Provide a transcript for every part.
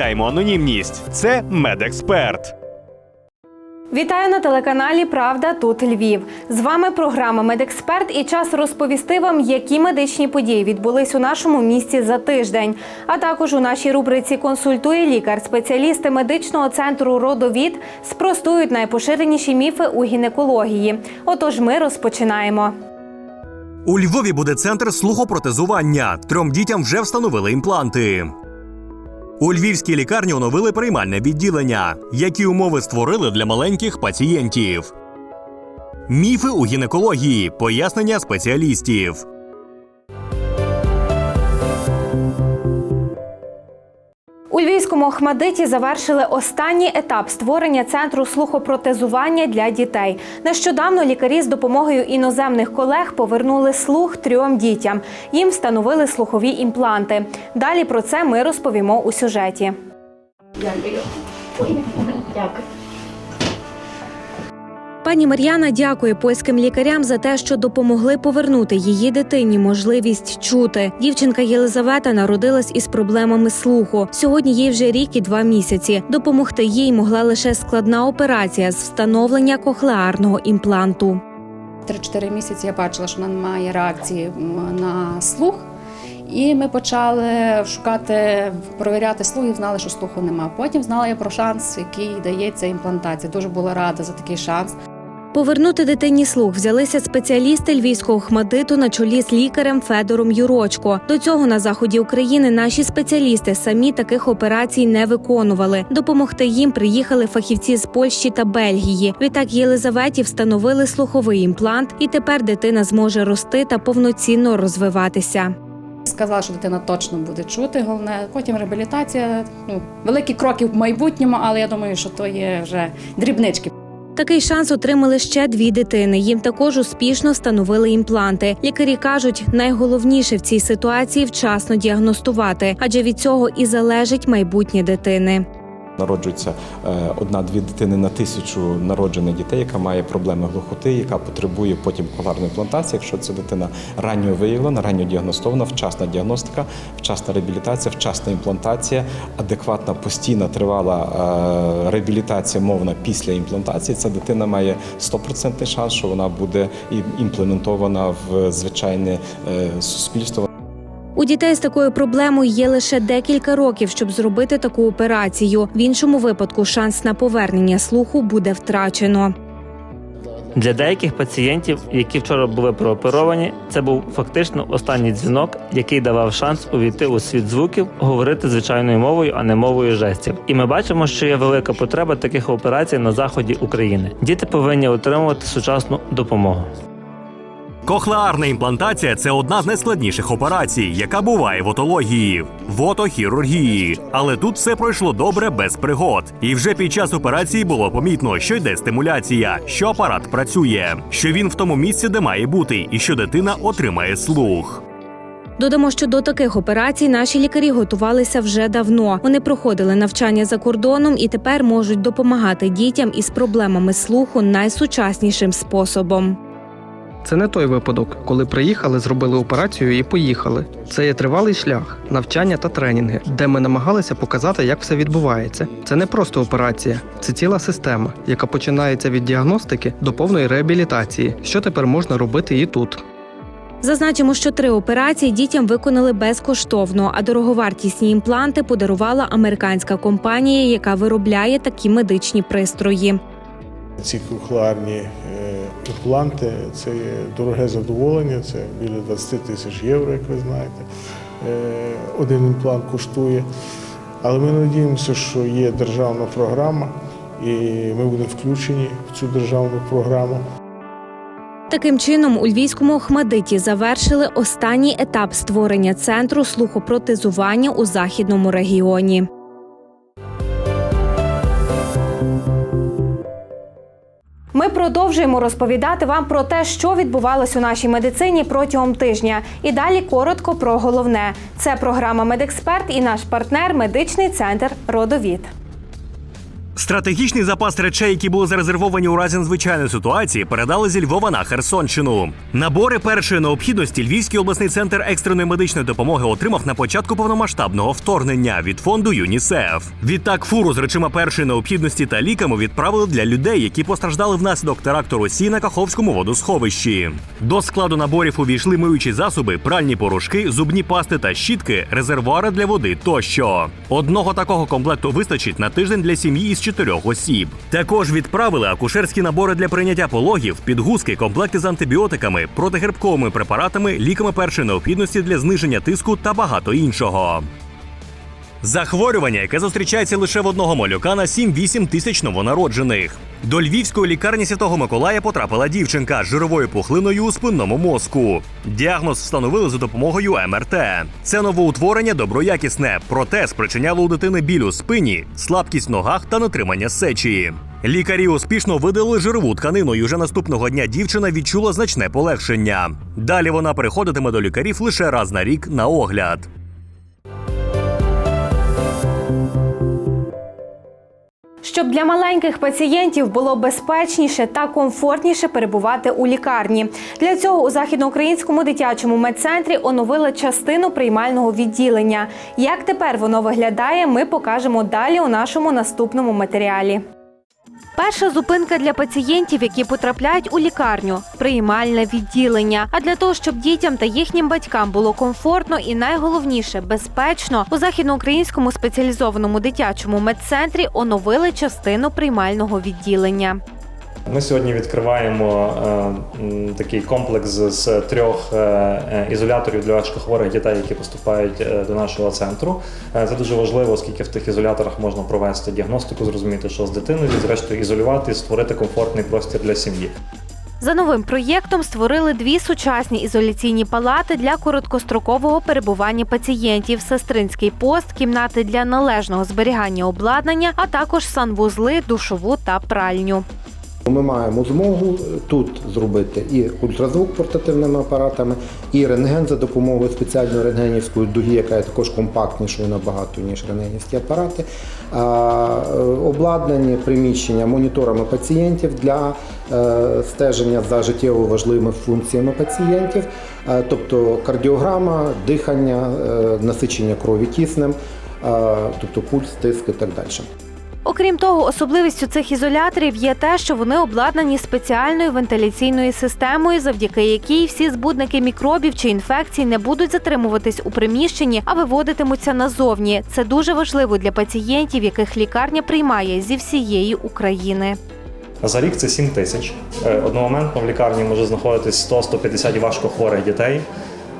анонімність. Це медексперт. Вітаю на телеканалі Правда тут Львів. З вами програма Медексперт і час розповісти вам, які медичні події відбулись у нашому місті за тиждень. А також у нашій рубриці Консультує лікар. Спеціалісти медичного центру Родовід спростують найпоширеніші міфи у гінекології. Отож, ми розпочинаємо. У Львові буде центр слухопротезування. Трьом дітям вже встановили імпланти. У львівській лікарні оновили приймальне відділення. Які умови створили для маленьких пацієнтів? Міфи у гінекології. Пояснення спеціалістів. У Львівському Охмадиті завершили останній етап створення центру слухопротезування для дітей. Нещодавно лікарі з допомогою іноземних колег повернули слух трьом дітям. Їм встановили слухові імпланти. Далі про це ми розповімо у сюжеті. Дякую. Пані Мар'яна дякує польським лікарям за те, що допомогли повернути її дитині можливість чути. Дівчинка Єлизавета народилась із проблемами слуху. Сьогодні їй вже рік і два місяці. Допомогти їй могла лише складна операція з встановлення кохлеарного імпланту. 3-4 місяці я бачила, що вона має реакції на слух. І ми почали шукати, провіряти слух і знали, що слуху нема. Потім знала я про шанс, який дається імплантація. Дуже була рада за такий шанс. Повернути дитині слух взялися спеціалісти львівського хмадиту на чолі з лікарем Федором Юрочко. До цього на заході України наші спеціалісти самі таких операцій не виконували. Допомогти їм приїхали фахівці з Польщі та Бельгії. Відтак Єлизаветі встановили слуховий імплант, і тепер дитина зможе рости та повноцінно розвиватися. Сказала, що дитина точно буде чути. Головне, потім реабілітація. Ну, великі кроки в майбутньому, але я думаю, що то є вже дрібнички. Такий шанс отримали ще дві дитини. Їм також успішно встановили імпланти. Лікарі кажуть, найголовніше в цій ситуації вчасно діагностувати, адже від цього і залежить майбутнє дитини. Народжується е, одна-дві дитини на тисячу народжених дітей, яка має проблеми глухоти, яка потребує потім коларної імплантації. Якщо це дитина ранньо виявлена, ранньо діагностована, вчасна діагностика, вчасна реабілітація, вчасна імплантація, адекватна, постійна, тривала е, реабілітація мовна після імплантації. Ця дитина має 100% шанс, що вона буде імплементована в звичайне е, суспільство. У дітей з такою проблемою є лише декілька років, щоб зробити таку операцію. В іншому випадку шанс на повернення слуху буде втрачено. Для деяких пацієнтів, які вчора були прооперовані, це був фактично останній дзвінок, який давав шанс увійти у світ звуків, говорити звичайною мовою, а не мовою жестів. І ми бачимо, що є велика потреба таких операцій на заході України. Діти повинні отримувати сучасну допомогу. Кохлеарна імплантація це одна з найскладніших операцій, яка буває в отології, в отохірургії. Але тут все пройшло добре без пригод. І вже під час операції було помітно, що йде стимуляція, що апарат працює, що він в тому місці, де має бути, і що дитина отримає слух. Додамо, що до таких операцій наші лікарі готувалися вже давно. Вони проходили навчання за кордоном і тепер можуть допомагати дітям із проблемами слуху найсучаснішим способом. Це не той випадок, коли приїхали, зробили операцію і поїхали. Це є тривалий шлях, навчання та тренінги, де ми намагалися показати, як все відбувається. Це не просто операція, це ціла система, яка починається від діагностики до повної реабілітації. Що тепер можна робити і тут. Зазначимо, що три операції дітям виконали безкоштовно, а дороговартісні імпланти подарувала американська компанія, яка виробляє такі медичні пристрої. Ці кохлеарні е, імпланти це дороге задоволення, це біля 20 тисяч євро, як ви знаєте. Е, Один імплант коштує. Але ми надіємося, що є державна програма, і ми будемо включені в цю державну програму. Таким чином, у львівському Охмадиті завершили останній етап створення центру слухопротезування у західному регіоні. Ми продовжуємо розповідати вам про те, що відбувалось у нашій медицині протягом тижня. І далі коротко про головне. Це програма Медексперт і наш партнер медичний центр Родовід. Стратегічний запас речей, які були зарезервовані у разі надзвичайної ситуації, передали зі Львова на Херсонщину. Набори першої необхідності Львівський обласний центр екстреної медичної допомоги отримав на початку повномасштабного вторгнення від фонду ЮНІСЕФ. Відтак фуру з речима першої необхідності та ліками відправили для людей, які постраждали внаслідок теракту Росії на Каховському водосховищі. До складу наборів увійшли миючі засоби, пральні порошки, зубні пасти та щітки, резервуари для води тощо. Одного такого комплекту вистачить на тиждень для сім'ї із чотирьох осіб. Також відправили акушерські набори для прийняття пологів, підгузки, комплекти з антибіотиками, протигрибковими препаратами, ліками першої необхідності для зниження тиску та багато іншого. Захворювання, яке зустрічається лише в одного малюка на 7-8 тисяч новонароджених. До львівської лікарні Святого Миколая потрапила дівчинка з жировою пухлиною у спинному мозку. Діагноз встановили за допомогою МРТ. Це новоутворення доброякісне, проте спричиняло у дитини біль у спині, слабкість в ногах та нетримання сечі. Лікарі успішно видалили жирову тканину, і вже наступного дня дівчина відчула значне полегшення. Далі вона переходитиме до лікарів лише раз на рік на огляд. Щоб для маленьких пацієнтів було безпечніше та комфортніше перебувати у лікарні. Для цього у західноукраїнському дитячому медцентрі оновили частину приймального відділення. Як тепер воно виглядає, ми покажемо далі у нашому наступному матеріалі. Перша зупинка для пацієнтів, які потрапляють у лікарню приймальне відділення. А для того, щоб дітям та їхнім батькам було комфортно і найголовніше безпечно, у західноукраїнському спеціалізованому дитячому медцентрі оновили частину приймального відділення. Ми сьогодні відкриваємо е, такий комплекс з трьох е, е, ізоляторів для важкохворих дітей, які поступають е, до нашого центру. Е, Це дуже важливо, оскільки в тих ізоляторах можна провести діагностику, зрозуміти, що з дитиною, зрештою ізолювати і створити комфортний простір для сім'ї. За новим проєктом створили дві сучасні ізоляційні палати для короткострокового перебування пацієнтів, сестринський пост, кімнати для належного зберігання обладнання, а також санвузли, душову та пральню. Ми маємо змогу тут зробити і ультразвук портативними апаратами, і рентген за допомогою спеціальної рентгенівської дуги, яка є також компактнішою набагато, ніж рентгенівські апарати. Е, Обладнані приміщення моніторами пацієнтів для е, стеження за життєво важливими функціями пацієнтів, е, тобто кардіограма, дихання, е, насичення крові киснем, е, тобто пульс, тиск і так далі. Окрім того, особливістю цих ізоляторів є те, що вони обладнані спеціальною вентиляційною системою, завдяки якій всі збудники мікробів чи інфекцій не будуть затримуватись у приміщенні, а виводитимуться назовні. Це дуже важливо для пацієнтів, яких лікарня приймає зі всієї України. За рік це 7 тисяч. Е, Одномоментно в лікарні може знаходитись 100-150 важкохворих дітей.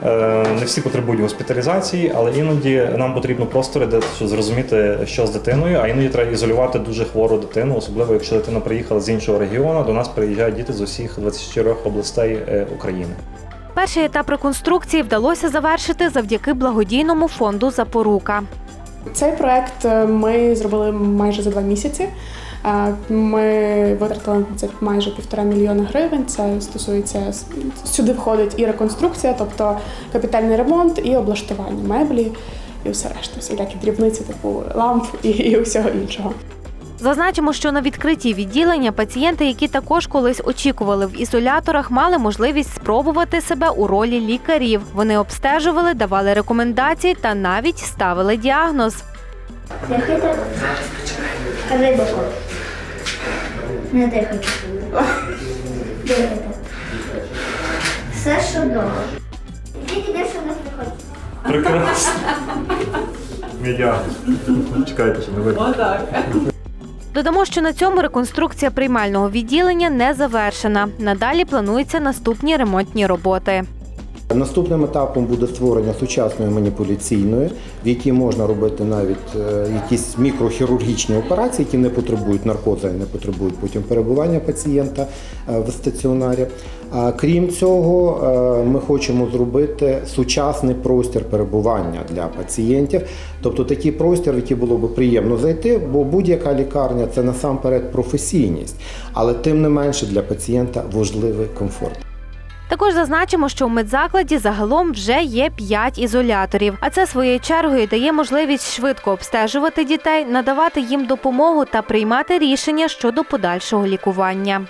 Е, Не всі потребують госпіталізації, але іноді нам потрібно простори, де щоб зрозуміти, що з дитиною, а іноді треба ізолювати дуже хвору дитину, особливо якщо дитина приїхала з іншого регіону. До нас приїжджають діти з усіх 24 областей е, України. Перший етап реконструкції вдалося завершити завдяки благодійному фонду Запорука. Цей проект е, ми зробили майже за два місяці. Ми витратили на це майже півтора мільйона гривень. Це стосується сюди входить і реконструкція, тобто капітальний ремонт, і облаштування меблі, і все решта, всілякі дрібниці, типу ламп і, і всього іншого. Зазначимо, що на відкритті відділення пацієнти, які також колись очікували в ізоляторах, мали можливість спробувати себе у ролі лікарів. Вони обстежували, давали рекомендації та навіть ставили діагноз. Дихайте глибоко. Не дихайте. Дихайте. Все, що вдома. Ідіть, де що нас приходить. Прекрасно. Медіагноз. Чекайте, що не видно. Додамо, що на цьому реконструкція приймального відділення не завершена. Надалі плануються наступні ремонтні роботи. Наступним етапом буде створення сучасної маніпуляційної, в якій можна робити навіть е, якісь мікрохірургічні операції, які не потребують наркозу і не потребують потім перебування пацієнта е, в стаціонарі. А крім цього, е, ми хочемо зробити сучасний простір перебування для пацієнтів, тобто такий простір, в який було би приємно зайти, бо будь-яка лікарня це насамперед професійність, але тим не менше для пацієнта важливий комфорт. Також зазначимо, що у медзакладі загалом вже є 5 ізоляторів, а це своєю чергою дає можливість швидко обстежувати дітей, надавати їм допомогу та приймати рішення щодо подальшого лікування.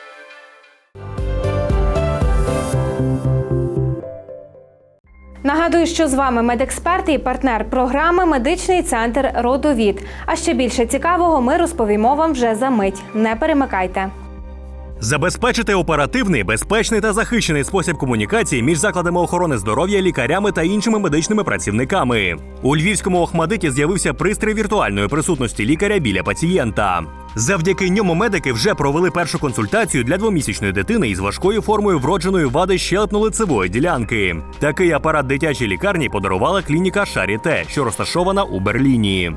Нагадую, що з вами медексперт і партнер програми Медичний центр Родовід. А ще більше цікавого ми розповімо вам вже за мить. Не перемикайте. Забезпечити оперативний, безпечний та захищений спосіб комунікації між закладами охорони здоров'я, лікарями та іншими медичними працівниками. У львівському Охмадиті з'явився пристрій віртуальної присутності лікаря біля пацієнта. Завдяки ньому медики вже провели першу консультацію для двомісячної дитини із важкою формою вродженої вади щелепно-лицевої ділянки. Такий апарат дитячій лікарні подарувала клініка Шаріте, що розташована у Берліні.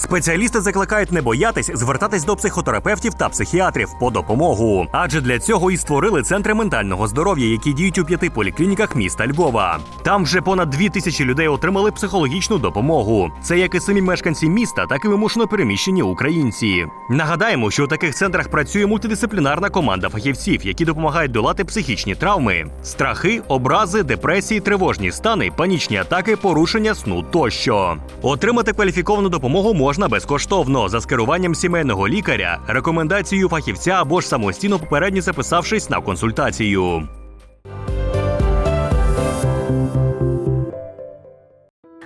Спеціалісти закликають не боятись звертатись до психотерапевтів та психіатрів по допомогу, адже для цього і створили центри ментального здоров'я, які діють у п'яти поліклініках міста Львова. Там вже понад дві тисячі людей отримали психологічну допомогу. Це як і самі мешканці міста, так і вимушено переміщені українці. Нагадаємо, що у таких центрах працює мультидисциплінарна команда фахівців, які допомагають долати психічні травми, страхи, образи, депресії, тривожні стани, панічні атаки, порушення сну тощо. Отримати кваліфіковану допомогу можна безкоштовно за скеруванням сімейного лікаря, рекомендацією фахівця або ж самостійно попередньо записавшись на консультацію.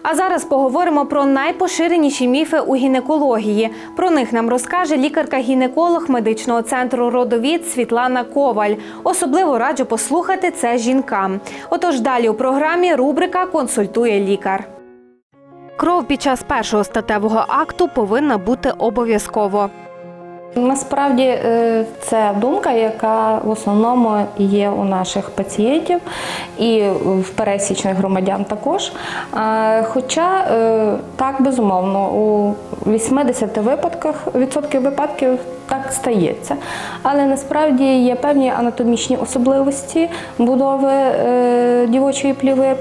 А зараз поговоримо про найпоширеніші міфи у гінекології. Про них нам розкаже лікарка-гінеколог медичного центру родовід Світлана Коваль. Особливо раджу послухати це жінкам. Отож, далі у програмі рубрика Консультує лікар. Кров під час першого статевого акту повинна бути обов'язково. Насправді е, це думка, яка в основному є у наших пацієнтів і в пересічних громадян також. Хоча е, так безумовно у 80 випадках відсотків випадків так стається. Але насправді є певні анатомічні особливості будови е, дівочої пліви,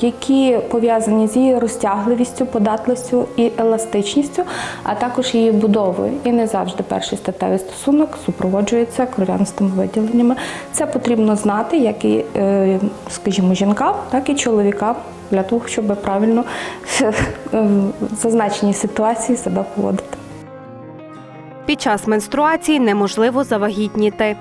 які пов'язані з її розтягливістю, податливістю і еластичністю, а також її будовою. І не завжди перший статевий стосунок супроводжується кров'янистими виділеннями. Це потрібно знати, як і, е, скажімо, жінкам, так і чоловікам. Для того, щоб правильно в зазначеній ситуації себе поводити. Під час менструації неможливо завагітніти.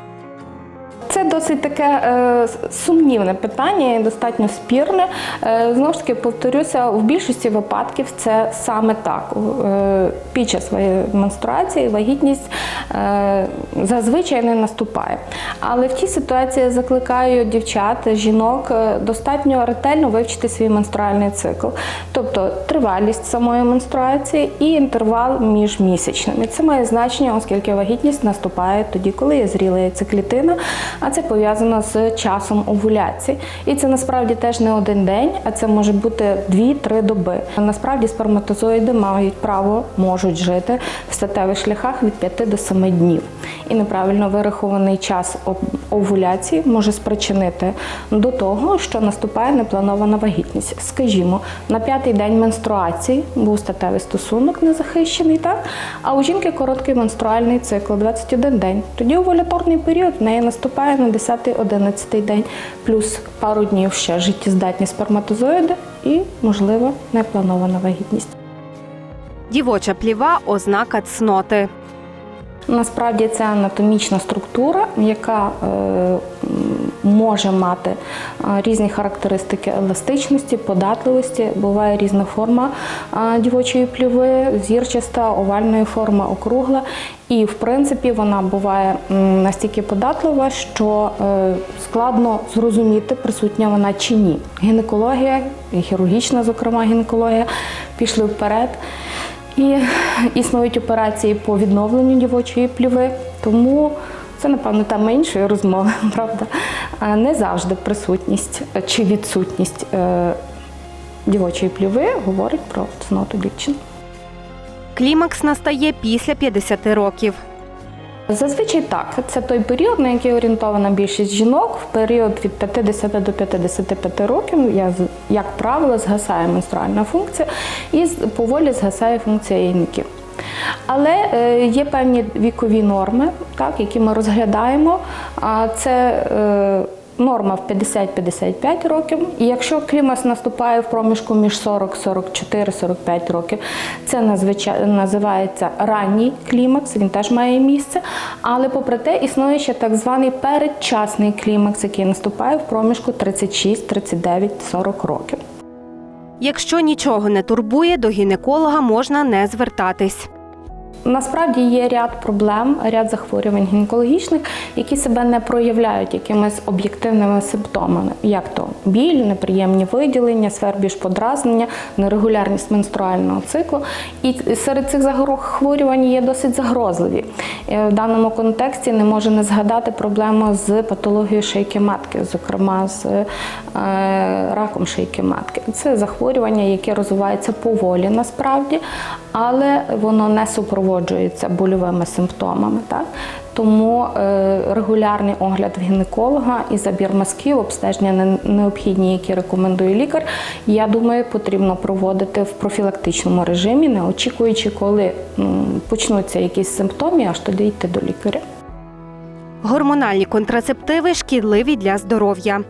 Це досить таке е, сумнівне питання, і достатньо спірне. Е, знову ж таки, повторюся, в більшості випадків це саме так. Е, під час менструації вагітність зазвичай не наступає. Але в тій ситуації я закликаю дівчат, жінок достатньо ретельно вивчити свій менструальний цикл, тобто тривалість самої менструації і інтервал між місячними. Це має значення, оскільки вагітність наступає тоді, коли є зріла яйцеклітина, а це пов'язано з часом овуляції. І це насправді теж не один день, а це може бути 2-3 доби. Насправді сперматозоїди мають право, можуть жити в статевих шляхах від 5 до 7 днів. І неправильно вирахований час овуляції може спричинити до того, що наступає непланована вагітність. Скажімо, на п'ятий день менструації був статевий стосунок незахищений, так? а у жінки короткий менструальний цикл 21 день. Тоді овуляторний період в неї наступає на 10-11 день, плюс пару днів ще життєздатні сперматозоїди і, можливо, непланована вагітність. Дівоча пліва ознака цноти. Насправді це анатомічна структура, яка е, може мати різні характеристики еластичності, податливості. Буває різна форма дівочої пліви, зірчаста, овальної форми, округла. І в принципі вона буває настільки податлива, що е, складно зрозуміти, присутня вона чи ні. Гінекологія, хірургічна, зокрема, гінекологія пішли вперед. І існують операції по відновленню дівочої пліви, тому це, напевно, тема іншої розмови, правда. Не завжди присутність чи відсутність е, дівочої пліви говорить про цноту дівчини. Клімакс настає після 50 років. Зазвичай так. Це той період, на який орієнтована більшість жінок. В період від 50 до 55 років, я, як правило, згасає менструальна функція і поволі згасає функція яйників. Але е, є певні вікові норми, так, які ми розглядаємо. Це е, норма в 50-55 років. І якщо клімакс наступає в проміжку між 40, 44, 45 років, це називається ранній клімакс, він теж має місце. Але попри те, існує ще так званий передчасний клімакс, який наступає в проміжку 36, 39, 40 років. Якщо нічого не турбує, до гінеколога можна не звертатись. Насправді є ряд проблем, ряд захворювань гінекологічних, які себе не проявляють якимись об'єктивними симптомами, як то біль, неприємні виділення, свербіж подразнення, нерегулярність менструального циклу. І серед цих захворювань є досить загрозливі. Е, В даному контексті не можу не згадати проблему з патологією шийки матки, зокрема з е, раком шийки матки. Це захворювання, яке розвивається поволі насправді, але воно не супроводжується больовими симптомами. Так? Тому е, регулярний огляд гінеколога і забір мазків, обстеження не- необхідні, які рекомендує лікар, я думаю, потрібно проводити в профілактичному режимі, не очікуючи, коли почнуться якісь симптоми, аж тоді йти до лікаря. Гормональні контрацептиви шкідливі для здоров'я.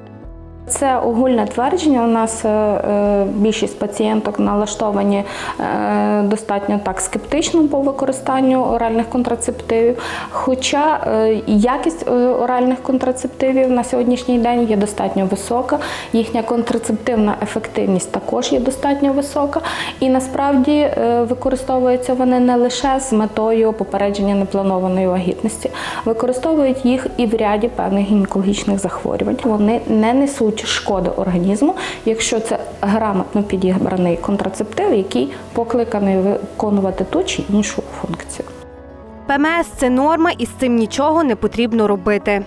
Це огульне твердження. У нас е, е, більшість пацієнток налаштовані е, достатньо так скептично по використанню оральних контрацептивів. Хоча якість оральних контрацептивів на сьогоднішній день є достатньо висока, їхня контрацептивна ефективність також є достатньо висока. І насправді використовуються вони не лише з метою попередження непланованої вагітності, використовують їх і в ряді певних гінекологічних захворювань. Вони не несуть шкоди організму, якщо це грамотно підібраний контрацептив, який покликаний виконувати ту чи іншу функцію. ПМС це норма, і з цим нічого не потрібно робити.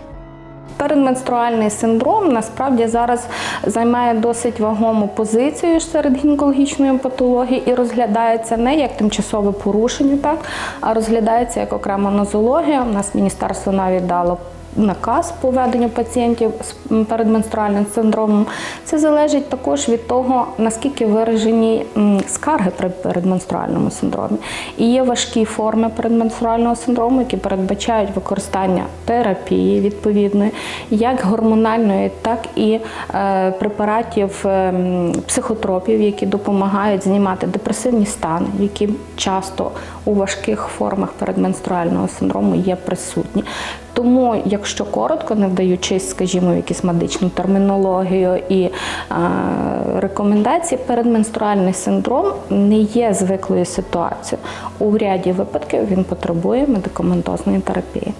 Передменструальний синдром насправді зараз займає досить вагому позицію серед гінекологічної патології і розглядається не як тимчасове порушення, так а розглядається як окрема нозологія. У нас міністерство навіть дало. Наказ по веденню пацієнтів з передменструальним синдромом це залежить також від того, наскільки виражені скарги при передменструальному синдромі. І є важкі форми передменструального синдрому, які передбачають використання терапії відповідної, як гормональної, так і е, препаратів ем, психотропів, які допомагають знімати депресивні стани, які часто у важких формах передменструального синдрому є присутні. Тому, якщо коротко, не вдаючись, скажімо, в якусь медичну термінологію і е, рекомендації, передменструальний синдром не є звиклою ситуацією. У ряді випадків він потребує медикаментозної терапії.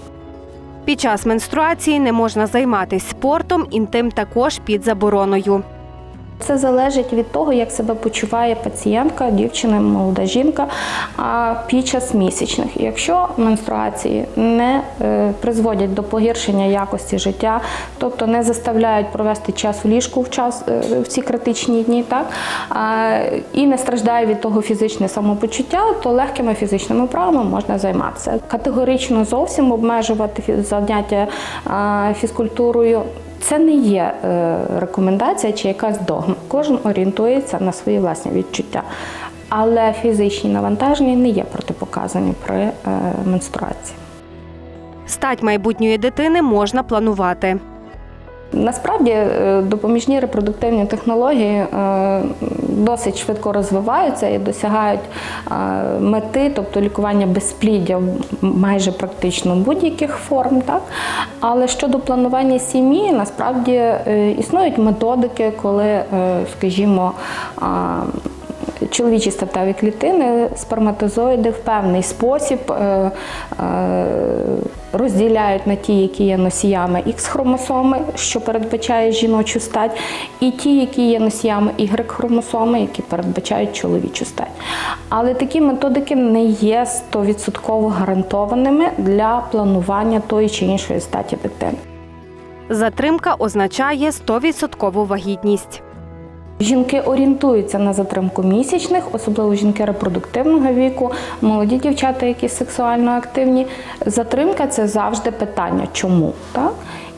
Під час менструації не можна займатися спортом, інтим також під забороною. Це залежить від того, як себе почуває пацієнтка, дівчина, молода жінка під час місячних. Якщо менструації не е, призводять до погіршення якості життя, тобто не заставляють провести час в ліжку в час е, в ці критичні дні, так і не страждає від того фізичне самопочуття, то легкими фізичними вправами можна займатися. Категорично зовсім обмежувати заняття фізкультурою. Це не є е, рекомендація чи якась догма. Кожен орієнтується на свої власні відчуття. Але фізичні навантаження не є протипоказані при е, менструації. Стать майбутньої дитини можна планувати. Насправді е, допоміжні репродуктивні технології е, досить швидко розвиваються і досягають е, мети, тобто лікування безпліддя майже практично будь-яких форм. Так? Але щодо планування сім'ї, насправді існують методики, коли, скажімо, чоловічі статеві клітини, сперматозоїди в певний спосіб е, е, розділяють на ті, які є носіями Х-хромосоми, що передбачає жіночу стать, і ті, які є носіями Y-хромосоми, які передбачають чоловічу стать. Але такі методики не є 100% гарантованими для планування тої чи іншої статі дитини. Затримка означає 100% вагітність. Жінки орієнтуються на затримку місячних, особливо жінки репродуктивного віку, молоді дівчата, які сексуально активні. Затримка це завжди питання, чому так?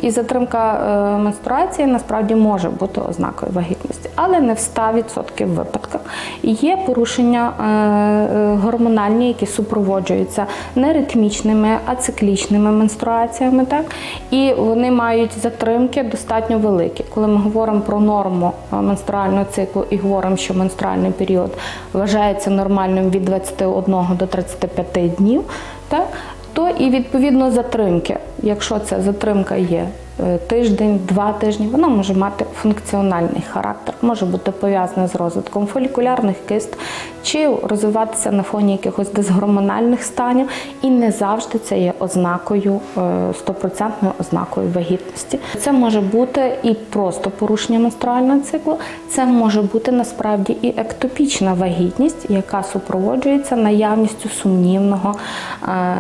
І затримка е, менструації насправді може бути ознакою вагітності, але не в 100% випадках. Є порушення е, е, гормональні, які супроводжуються не ритмічними, а циклічними менструаціями. Так? І вони мають затримки достатньо великі. Коли ми говоримо про норму менструального циклу і говоримо, що менструальний період вважається нормальним від 21 до 35 днів, так? То і відповідно затримки. Якщо ця затримка є тиждень, два тижні, вона може мати функціональний характер, може бути пов'язана з розвитком фолікулярних кист чи розвиватися на фоні якихось дисгормональних станів, і не завжди це є ознакою, е, стопроцентною ознакою вагітності. Це може бути і просто порушення менструального циклу, це може бути насправді і ектопічна вагітність, яка супроводжується наявністю сумнівного е,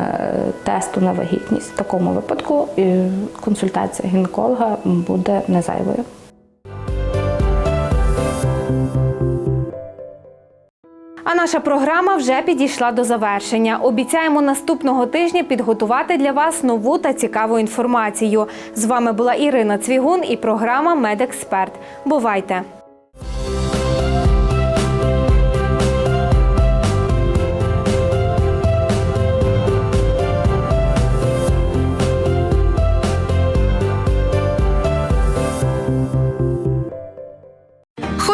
тесту на вагітність. В такому випадку е, консультація гінеколога буде незайвою. А наша програма вже підійшла до завершення. Обіцяємо наступного тижня підготувати для вас нову та цікаву інформацію. З вами була Ірина Цвігун і програма Медексперт. Бувайте!